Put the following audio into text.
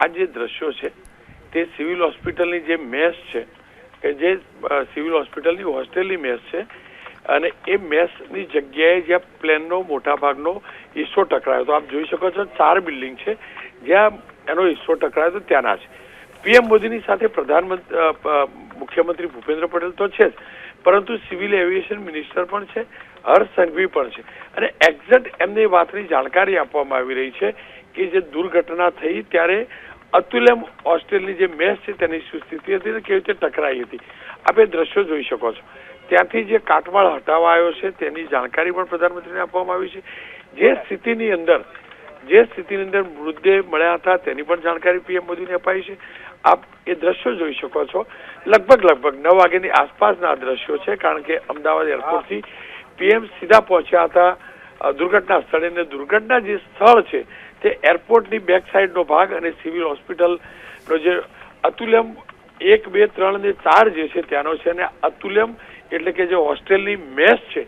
આ જે દ્રશ્યો છે, તે સિવિલ હોસ્પિટલની જે મેસ છે, કે જે સિવિલ હોસ્પિટલની હોસ્ટેલની મેસ છે, અને એ મેસની જગ્યાએ જ્યાં પ્લેનનો મોટા ભાગનો હિસ્સો ટકરાયો તો આપ જોઈ શકો છો, ચાર બિલ્ડિંગ છે, જ્યાં એનો હિસ્સો ટકરાયો તો ત્યાંના છે. પીએમ મોદીની સાથે પ્રધાનમંત્રી મુખ્યમંત્રી ભૂપેન્દ્ર પટેલ તો છે જ, પરંતુ સિવિલ એવિએશન મિનિસ્ટર પણ છે હર્ષ સંઘવી પણ છે. અને એક્ઝેક્ટ એમની વાતની જાણકારી આપવામાં આવી રહી છે કે જે દુર્ઘટના થઈ ત્યારે અતુલેમ હોસ્ટેલની જે મેચ છે તેની શું સ્થિતિ હતી કેવી રીતે ટકરાઈ હતી. આપ એ દ્રશ્યો જોઈ શકો છો. ત્યાંથી જે કાટમાળ હટાવવા આવ્યો છે તેની જાણકારી પણ પ્રધાનમંત્રીને આપવામાં આવી છે. જે સ્થિતિની અંદર, જે સ્થિતિની અંદર મૃતદેહ મળ્યા હતા તેની પણ જાણકારી પીએમ મોદીને અપાઈ છે. આપ એ દ્રશ્યો જોઈ શકો છો. લગભગ લગભગ નવ વાગ્યાની આસપાસના આ દ્રશ્યો છે, કારણ કે અમદાવાદ એરપોર્ટથી પીએમ સીધા પહોંચ્યા હતા દુર્ઘટના સ્થળે. અને દુર્ઘટના જે સ્થળ છે, તે એરપોર્ટની બેક સાઈડનો ભાગ અને સિવિલ હોસ્પિટલનો જે અતુલ્યમ એક, બે, ત્રણ ને ચાર જે છે, ત્યાંનો છે. અને અતુલ્યમ એટલે કે જે હોસ્ટેલની મેસ છે